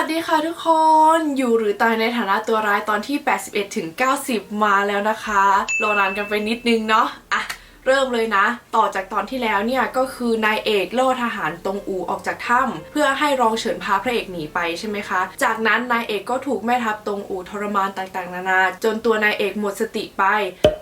วัสดีค่ะทุกคนอยู่หรือตายในฐานะตัวร้ายตอนที่ 81ถึง90 มาแล้วนะคะ รอนานกันไปนิดนึงเนาะอะ เริ่มเลยนะ ต่อจากตอนที่แล้วเนี่ยก็คือนายเอกล่อทหารตรงอูออกจากถ้ำเพื่อให้รองเฉินพาพระเอกหนีไปใช่ไหมคะ จากนั้นนายเอกก็ถูกแม่ทัพตรงอูทรมานต่างๆ นานา จนตัวนายเอกหมดสติไป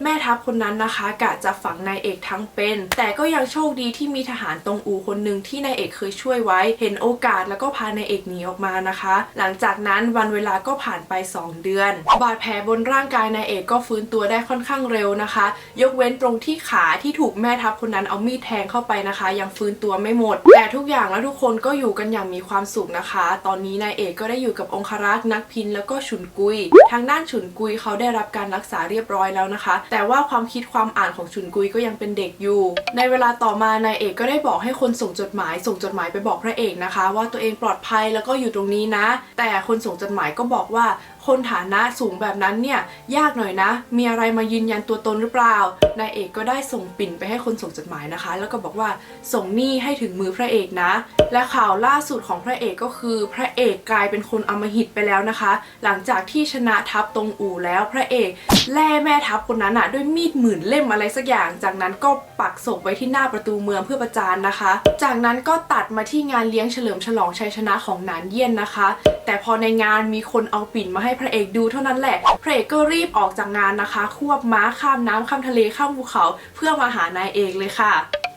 แม่ทัพคนนั้นนะคะกะจะฝังนายเอกทั้งเป็น แต่ก็ยังโชคดีที่มีทหารตรงอูคนหนึ่งที่นายเอกเคยช่วยไว้ เห็นโอกาสแล้วก็พานายเอกหนีออกมานะคะ หลังจากนั้นวันเวลาก็ผ่านไป 2 เดือน บาดแผลบนร่างกายนายเอกก็ฟื้นตัวได้ค่อนข้างเร็วนะคะ ยกเว้นตรงที่ขาที่ถูกแม่ทัพคนนั้นเอามีดแทงเข้าไปนะคะ ยังฟื้นตัวไม่หมด แต่ทุกอย่างแล้วทุกคนก็อยู่กันอย่างมีความสุขนะคะ ตอนนี้นายเอกก็ได้อยู่กับองครักษ์นักพินแล้วก็ฉุนกุย ทางด้านฉุนกุยเขาได้รับการรักษาเรียบร้อยแล้วนะคะ แต่ว่าความคิดความอ่านของฉุนกุยก็ยังเป็นเด็กอยู่ ในเวลาต่อมานายเอกก็ได้บอกให้คนส่งจดหมาย ส่งจดหมายไปบอกพระเอกนะคะ ว่าตัวเองปลอดภัยแล้วก็อยู่ตรงนี้นะ แต่คนส่งจดหมายก็บอกว่า คนฐานะสูงแบบนั้นเนี่ยยากหน่อยนะ มีอะไรมายืนยันตัวตนหรือเปล่านายเอกก็ได้ส่งปิ่นไปให้คนส่งจดหมายนะคะ แล้วก็บอกว่าส่งหนี้ให้ถึงมือพระเอกนะ และข่าวล่าสุดของพระเอกก็คือพระเอกกลายเป็นคนอมหิตไปแล้วนะคะ หลังจากที่ชนะทัพตรงอู่แล้วพระเอก แล่แม่ทัพคนนั้นอะด้วยมีดหมื่นเล่มอะไรสักอย่าง จากนั้นก็ปักศพไว้ที่หน้าประตูเมืองเพื่อประจานนะคะ จากนั้นก็ตัดมาที่งานเลี้ยงเฉลิมฉลองชัยชนะของหนานเยี่ยนนะคะ แต่พอในงานมีคนเอาปิ่นมาให้พระเอกดูเท่านั้นแหละ พระเอกก็รีบออกจากงานนะคะ ควบม้าข้ามน้ำข้ามทะเลข้ามภูเขา เพื่อมาหานายเอกเลยค่ะ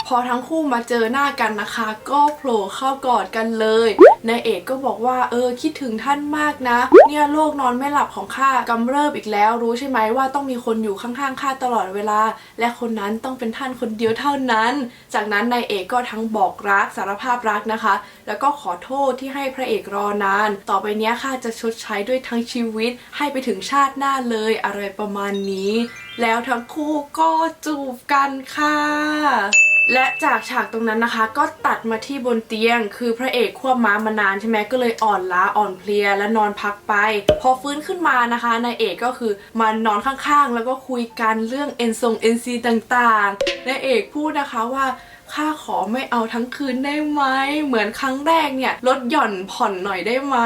พอทั้งคู่มาเจอหน้ากันนะคะ ก็โผล่เข้ากอดกันเลยนายเอกก็บอกว่าเออคิดถึงท่านมากนะ เนี่ยโรคนอนไม่หลับของข้ากำเริบอีกแล้ว รู้ใช่ไหมว่าต้องมีคนอยู่ข้างๆข้าตลอดเวลา และคนนั้นต้องเป็นท่านคนเดียวเท่านั้น จากนั้นนายเอกก็ทั้งบอกรักสารภาพรักนะคะ แล้วก็ขอโทษที่ให้พระเอกรอนาน ต่อไปเนี้ยข้าจะชดใช้ด้วยทั้งชีวิต ให้ไปถึงชาติหน้าเลยอะไรประมาณนี้ แล้วทั้งคู่ก็จูบกันค่ะ และจากฉากตรงนั้นนะคะ ก็ตัดมาที่บนเตียง คือพระเอกควบม้ามานานใช่ไหมก็เลยอ่อนล้าอ่อนเพลียและนอนพักไป พอฟื้นขึ้นมานะคะนายเอกก็คือมานอนข้างๆ แล้วก็คุยกันเรื่องเอ็นทรงเอ็นซีต่างๆนายเอกพูดนะคะว่า ข้าขอไม่เอาทั้งคืนได้ไหมเหมือนครั้งแรกเนี่ยลดหย่อนผ่อนหน่อยได้ไหม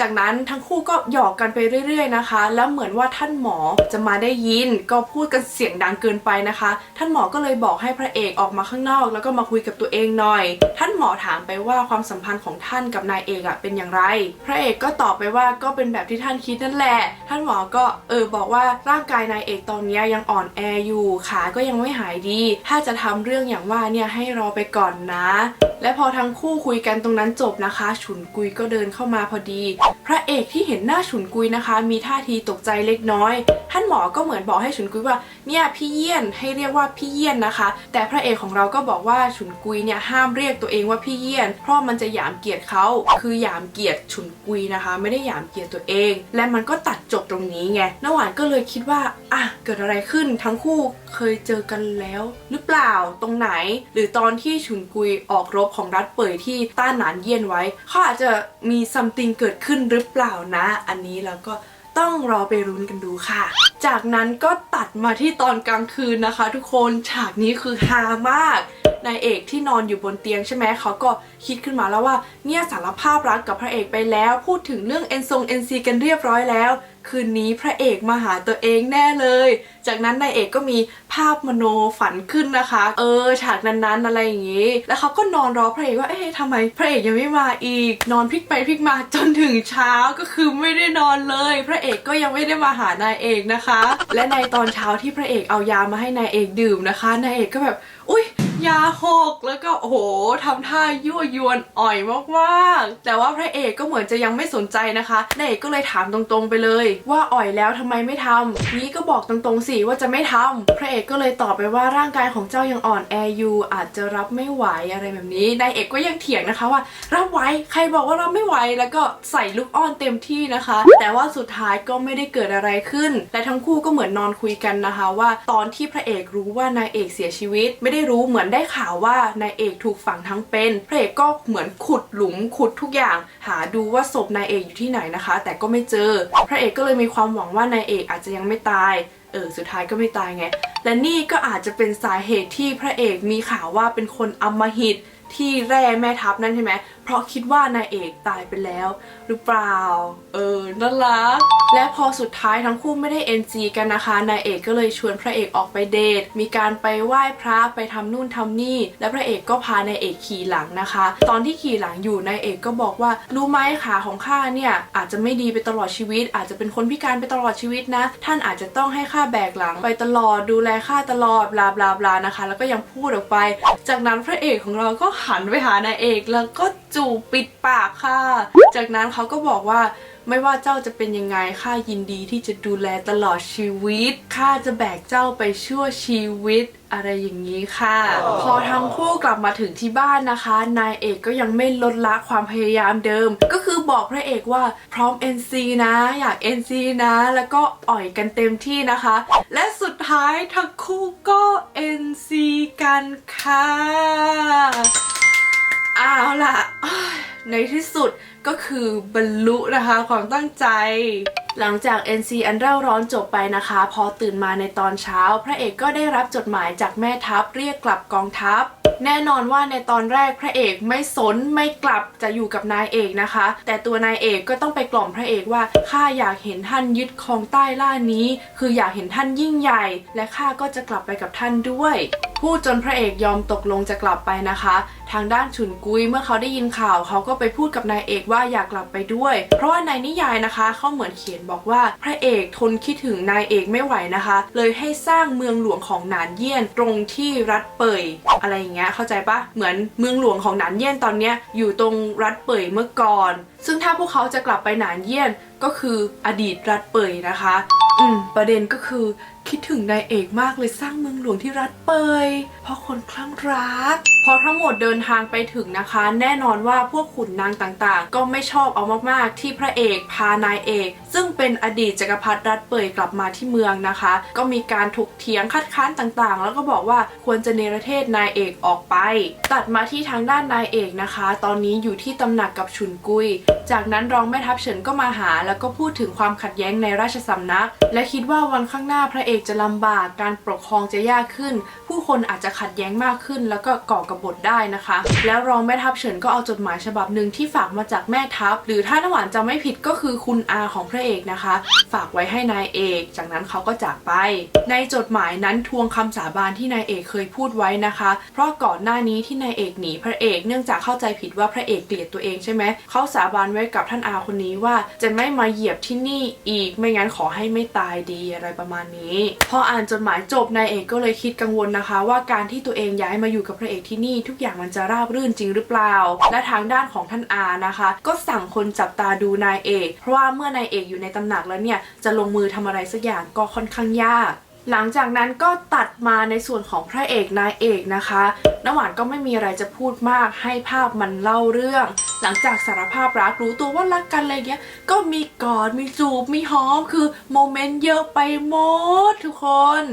จากนั้นทั้งคู่ก็หยอกกันไปเรื่อย ๆนะคะ แล้วเหมือนว่าท่านหมอจะมาได้ยิน ก็พูดกันเสียงดังเกินไปนะคะ ท่านหมอก็เลยบอกให้พระเอกออกมาข้างนอก แล้วก็มาคุยกับตัวเองหน่อย ท่านหมอถามไปว่าความสัมพันธ์ของท่านกับนายเอกอะเป็นอย่างไร พระเอกก็ตอบไปว่าก็เป็นแบบที่ท่านคิดนั่นแหละ ท่านหมอก็เออบอกว่าร่างกายนายเอกตอนนี้ยยังอ่อนแออยู่ขาก็ยังไม่หายดี ถ้าจะทำเรื่องอย่างว่าเนี่ยให้รอไปก่อนนะ และพอทั้งคู่คุยกันตรงนั้นจบนะคะ ฉุนกุยก็เดินเข้ามาพอดี พระเอกที่เห็นหน้าฉุนกุยนะคะ มีท่าทีตกใจเล็กน้อย ท่านหมอก็เหมือนบอกให้ฉุนกุยว่าเนี่ยพี่เยี่ยนให้เรียกว่าพี่เยี่ยนนะคะ แต่พระเอกของเราก็บอกว่าฉุนกุยเนี่ยห้ามเรียกตัวเองว่าพี่เยี่ยน เพราะมันจะหยามเกียรติเขาคือหยามเกียรติฉุนกุยนะคะ ไม่ได้หยามเกียรติตัวเอง และมันก็ตัดจบตรงนี้ไงน้าหวานก็เลยคิดว่าอะเกิดอะไรขึ้นทั้งคู่เคยเจอกันแล้ว หรือเปล่าตรงไหน หรือตอนที่ฉุนกุยออกรบของรัฐเป่ยที่ต้านหนานเยี่ยนไว้เขาอาจจะมีซัมติงเกิดขึ้นหรือเปล่านะ อันนี้แล้วก็ต้องรอไปรุ้นกันดูค่ะ จากนั้นก็ตัดมาที่ตอนกลางคืนนะคะ ทุกคนฉากนี้คือฮามาก นายเอกที่นอนอยู่บนเตียงใช่ไหมเขาก็คิดขึ้นมาแล้วว่าเนี่ยสารภาพรักกับพระเอกไปแล้ว พูดถึงเรื่องเอ็นซงเอ็นซีกันเรียบร้อยแล้ว คืนนี้พระเอกมาหาตัวเองแน่เลย จากนั้นนายเอกก็มีภาพมโนฝันขึ้นนะคะ เออ ฉากนั้นๆอะไรอย่างงี้ แล้วเขาก็นอนรอพระเอกว่าเอ๊ะทำไมพระเอกยังไม่มาอีก นอนพลิกไปพลิกมาจนถึงเช้าก็คือไม่ได้นอนเลย พระเอกก็ยังไม่ได้มาหานายเอกนะคะ และในตอนเช้าที่พระเอกเอายามาให้นายเอกดื่มนะคะนายเอกก็แบบ อุ้ย ยาหกแล้วก็โอ้โหทำท่ายั่วยวนอ่อยมากๆ แต่ว่าพระเอกก็เหมือนจะยังไม่สนใจนะคะนายเอกก็เลยถามตรงๆไปเลย ว่าอ่อยแล้วทำไมไม่ทำนี้ก็บอกตรงๆสิว่าจะไม่ทำพระเอกก็เลยตอบไปว่าร่างกายของเจ้ายังอ่อนแออยู่อาจจะรับไม่ไหวอะไรแบบนี้นายเอกก็ยังเถียงนะคะว่า รับไหวใครบอกว่ารับไม่ไหวแล้วก็ใส่ลูกอ้อนเต็มที่นะคะ แต่ว่าสุดท้ายก็ไม่ได้เกิดอะไรขึ้น และทั้งคู่ก็เหมือนนอนคุยกันนะคะ ว่าตอนที่พระเอกรู้ว่านายเอกเสียชีวิต ไม่ได้รู้เหมือนได้ข่าวว่านายเอกถูกฝังทั้งเป็นพระเอกก็เหมือนขุดหลุมขุดทุกอย่าง หาดูว่าศพนายเอกอยู่ที่ไหนนะคะ แต่ก็ไม่เจอ พระเอกก็เลยมีความหวังว่านายเอกอาจจะยังไม่ตายเออสุดท้ายก็ไม่ตายไง และนี่ก็อาจจะเป็นสาเหตุที่พระเอกมีข่าวว่าเป็นคนอำมหิตที่แร่แม่ทัพนั่นใช่ไหมเพราะคิดว่านายเอกตายไปแล้ว หรือเปล่า เออน่ารักและพอสุดท้ายทั้งคู่ไม่ได้ NG กันนะคะนายเอกก็เลยชวนพระเอกออกไปเดท มีการไปไหว้พระไปทำนู่นทำนี่ และพระเอกก็พานายเอกขี่หลังนะคะ ตอนที่ขี่หลังอยู่นายเอกก็บอกว่ารู้ไหมขาของข้าเนี่ยอาจจะไม่ดีไปตลอดชีวิต อาจจะเป็นคนพิการไปตลอดชีวิตนะ ท่านอาจจะต้องให้ข้าแบกหลังไปตลอดดูแลข้าตลอดบลาบลาบลานะคะ แล้วก็ยังพูดออกไป จากนั้นพระเอกของเราก็หันไปหานายเอกแล้วก็จูบปิดปากค่ะ จากนั้นเขาก็บอกว่าไม่ว่าเจ้าจะเป็นยังไงข้ายินดีที่จะดูแลตลอดชีวิตข้าจะแบกเจ้าไปชั่วชีวิตอะไรอย่างนี้ค่ะ พอทั้งคู่กลับมาถึงที่บ้านนะคะ นายเอกก็ยังไม่ลดละความพยายามเดิม ก็คือบอกพระเอกว่าพร้อม NC นะอยาก NC นะ แล้วก็อ่อยกันเต็มที่นะคะ และสุดท้ายทั้งคู่ก็ NC กันค่ะเอาล่ะ ในที่สุดก็คือบรรลุนะคะความตั้งใจ หลังจาก NC อันเร่าร้อนจบไปนะคะ พอตื่นมาในตอนเช้า พระเอกก็ได้รับจดหมายจากแม่ทัพเรียกกลับกองทัพแน่นอนว่าในตอนแรกพระเอกไม่สนไม่กลับจะอยู่กับนายเอกนะคะ แต่ตัวนายเอกก็ต้องไปกล่อมพระเอกว่าข้าอยากเห็นท่านยึดครองใต้ล่านี้ คืออยากเห็นท่านยิ่งใหญ่ และข้าก็จะกลับไปกับท่านด้วย พูดจนพระเอกยอมตกลงจะกลับไปนะคะ ทางด้านฉุนกุยเมื่อเขาได้ยินข่าวเขาก็ไปพูดกับนายเอกว่าอยากกลับไปด้วย เพราะว่าในนิยายนะคะเขาเหมือนเขียนบอกว่า พระเอกทนคิดถึงนายเอกไม่ไหวนะคะ เลยให้สร้างเมืองหลวงของหนานเยี่ยนตรงที่รัฐเปยอะไรอย่างเงี้ยเข้าใจปะเหมือนเมืองหลวงของหนานเยี่ยนตอนเนี้ยอยู่ตรงรัฐเปยเมื่อก่อน ซึ่งถ้าพวกเขาจะกลับไปหนานเยี่ยนก็คืออดีตรัฐเปยนะคะ อืมประเด็นก็คือคิดถึงนายเอกมากเลยสร้างเมืองหลวงที่รัฐเปยเพราะคนคลั่งรักพอทั้งหมดเดินทางไปถึงนะคะ แน่นอนว่าพวกขุนนางต่างๆ ก็ไม่ชอบเอามากๆ ที่พระเอกพานายเอก ซึ่งเป็นอดีตจักรพรรดิรัฐเปยกลับมาที่เมืองนะคะ ก็มีการถกเถียงคัดค้านต่างๆ แล้วก็บอกว่าควรจะเนรเทศนายเอกออกไป ตัดมาที่ทางด้านนายเอกนะคะ ตอนนี้อยู่ที่ตำหนักกับฉุนกุย จากนั้นรองแม่ทัพเฉินก็มาหา แล้วก็พูดถึงความขัดแย้งในราชสำนัก และคิดว่าวันข้างหน้าพระเอกจะลำบากการปกครองจะยากขึ้น ผู้คนอาจจะขัดแย้งมากขึ้น แล้วก็ก่อกบฏได้นะคะ แล้วรองแม่ทัพเฉินก็เอาจดหมายฉบับหนึ่งที่ฝากมาจากแม่ทัพ หรือถ้าน้ำหวานจำไม่ผิดก็คือคุณอาของพระเอกนะคะ ฝากไว้ให้นายเอก จากนั้นเขาก็จากไป ในจดหมายนั้นทวงคำสาบานที่นายเอกเคยพูดไว้นะคะ เพราะก่อนหน้านี้ที่นายเอกหนีพระเอกเนื่องจากเข้าใจผิดว่าพระเอกเกลียดตัวเองใช่ไหมเขาสาบานไว้กับท่านอาคนนี้ว่าจะไม่มาเหยียบที่นี่อีกไม่งั้นขอให้ไม่ตายดีอะไรประมาณนี้ พออ่านจดหมายจบนายเอกก็เลยคิดกังวลนะคะ ว่าการที่ตัวเองย้ายมาอยู่กับพระเอกที่นี่ ทุกอย่างมันจะราบรื่นจริงหรือเปล่า และทางด้านของท่านอานะคะ ก็สั่งคนจับตาดูนายเอก เพราะว่าเมื่อนายเอกอยู่ในตำหนักแล้วเนี่ยจะลงมือทำอะไรสักอย่างก็ค่อนข้างยากหลังจากนั้นก็ตัดมาในส่วนของพระเอกนายเอกนะคะน้ำหวานก็ไม่มีอะไรจะพูดมากให้ภาพมันเล่าเรื่อง หลังจากสารภาพรักรู้ตัวว่ารักกันอะไรเงี้ย ก็มีกอดมีจูบมีหอมคือโมเมนต์เยอะไปหมดทุกคน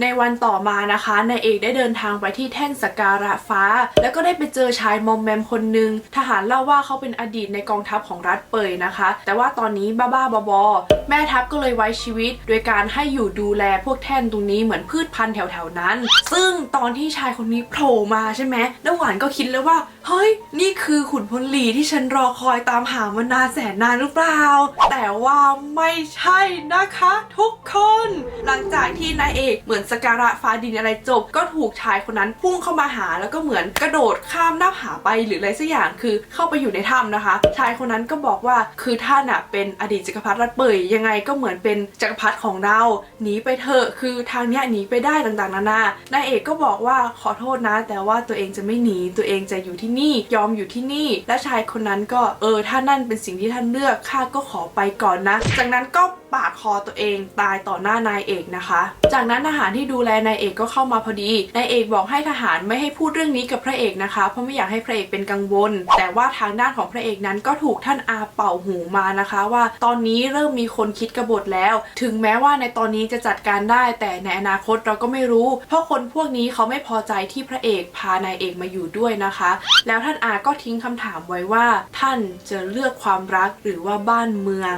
ในวันต่อมานะคะนายเอกได้เดินทางไปที่แท่นสการะฟ้า แล้วก็ได้ไปเจอชายมอมแมมคนหนึ่งทหารเล่าว่าเขาเป็นอดีตในกองทัพของรัฐเปยนะคะ แต่ว่าตอนนี้บ้าๆบอแม่ทัพก็เลยไว้ชีวิต โดยการให้อยู่ดูแลพวกแท่นตรงนี้เหมือนพืชพันธุ์แถวๆนั้น ซึ่งตอนที่ชายคนนี้โผล่มาใช่ไหมน้ำหวานก็คิดเลยว่า เฮ้ย นี่คือ นหลีที่ฉันรอคอยตามหามานานแสนนานหรือเปล่า แต่ว่าไม่ใช่นะคะ ทุกคน หลังจากที่นายเอกเหมือนสการะฟ้าดินอะไรจบ ก็ถูกชายคนนั้นพุ่งเข้ามาหาแล้วก็เหมือนกระโดดข้ามหน้าผาไปหรืออะไรสักอย่างคือเข้าไปอยู่ในถ้ำนะคะ ชายคนนั้นก็บอกว่าคือท่านอะเป็นอดีตจักรพรรดิรัฐเปยยังไงก็เหมือนเป็นจักรพรรดิของเราหนีไปเถอะคือทางเนี้ยหนีไปได้ต่างๆนานานายเอกก็บอกว่าขอโทษนะ แต่ว่าตัวเองจะไม่หนีตัวเองจะอยู่ที่นี่ยอมอยู่ที่นี่และชายคนนั้นก็เออถ้านั่นเป็นสิ่งที่ท่านเลือกข้าก็ขอไปก่อนนะ จากนั้นก็ปาดคอตัวเองตายต่อหน้านายเอกนะคะ จากนั้นทหารที่ดูแลนายเอกก็เข้ามาพอดี นายเอกบอกให้ทหารไม่ให้พูดเรื่องนี้กับพระเอกนะคะ เพราะไม่อยากให้พระเอกเป็นกังวล แต่ว่าทางด้านของพระเอกนั้นก็ถูกท่านอาเป่าหูมานะคะ ว่าตอนนี้เริ่มมีคนคิดกบฏแล้ว ถึงแม้ว่าในตอนนี้จะจัดการได้ แต่ในอนาคตเราก็ไม่รู้ เพราะคนพวกนี้เขาไม่พอใจที่พระเอกพานายเอกมาอยู่ด้วยนะคะ แล้วท่านอาก็ทิ้งคำถามไว้ว่าท่านจะเลือกความรักหรือว่าบ้านเมือง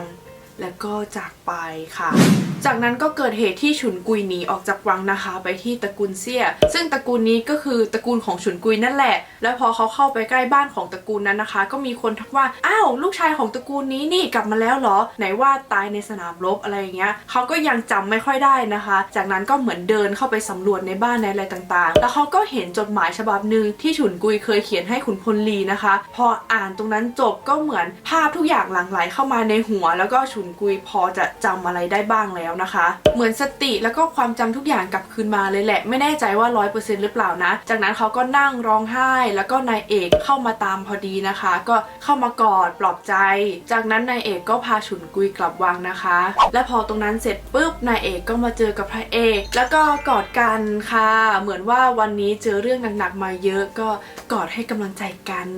แล้วก็จากไปค่ะ จากนั้นก็เกิดเหตุที่ฉุนกุยหนีออกจากวังนะคะ ไปที่ตระกูลเซี่ย ซึ่งตระกูลนี้ก็คือตระกูลของฉุนกุยนั่นแหละ แล้วพอเขาเข้าไปใกล้บ้านของตระกูลนั้นนะคะ ก็มีคนทักว่า อ้าวลูกชายของตระกูลนี้นี่กลับมาแล้วเหรอ ไหนว่าตายในสนามรบอะไรอย่างเงี้ยเขาก็ยังจำไม่ค่อยได้นะคะ จากนั้นก็เหมือนเดินเข้าไปสำรวจในบ้านในอะไรต่างๆ แล้วเขาก็เห็นจดหมายฉบับหนึ่งที่ฉุนกุยเคยเขียนให้ขุนพลลีนะคะ พออ่านตรงนั้นจบก็เหมือนภาพทุกอย่างหลั่งไหลเข้ามาในหัว แล้วก็ฉุนกุยพอจะจำอะไรได้บ้างแล้วนะคะ เหมือนสติแล้วก็ความจำทุกอย่างกลับคืนมาเลยแหละ ไม่แน่ใจว่าร้อยเปอร์เซ็นต์หรือเปล่านะ จากนั้นเขาก็นั่งร้องไห้ แล้วก็นายเอกเข้ามาตามพอดีนะคะ ก็เข้ามากอดปลอบใจ จากนั้นนายเอกก็พาฉุนกุยกลับวังนะคะ และพอตรงนั้นเสร็จปุ๊บนายเอกก็มาเจอกับพระเอก แล้วก็กอดกันค่ะ เหมือนว่าวันนี้เจอเรื่องหนักๆมาเยอะก็กอดให้กำลังใจกัน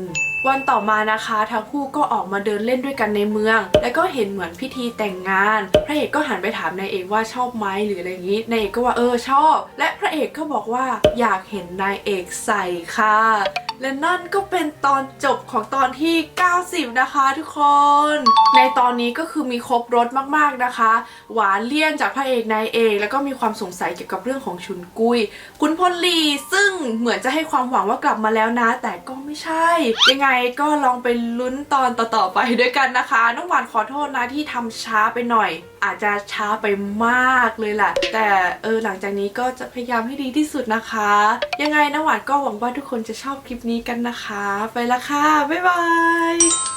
วันต่อมานะคะ ทั้งคู่ก็ออกมาเดินเล่นด้วยกันในเมือง แล้วก็เห็นเหมือนพิธีแต่งงาน พระเอกก็หันไปถามนายเอกว่าชอบไหมหรืออะไรอย่างนี้นายเอกก็ว่าเออชอบ และพระเอกก็บอกว่าอยากเห็นนายเอกใส่ค่ะและนั่นก็เป็นตอนจบของตอนที่ 90 นะคะทุกคน ในตอนนี้ก็คือมีครบรถมากๆนะคะ หวานเลี่ยนจากพระเอกนายเอกแล้วก็มีความสงสัยเกี่ยวกับเรื่องของชุนกุย คุณพลลีซึ่งเหมือนจะให้ความหวังว่ากลับมาแล้วนะ แต่ก็ไม่ใช่ ยังไงก็ลองไปลุ้นตอนต่อๆไปด้วยกันนะคะ น้องหวานขอโทษนะที่ทำช้าไปหน่อย อาจจะช้าไปมากเลยแหละแต่เออหลังจากนี้ก็จะพยายามให้ดีที่สุดนะคะ ยังไงน้องหวานก็หวังว่าทุกคนจะชอบคลิปนี้กันนะคะ ไปละค่ะ บ๊ายบาย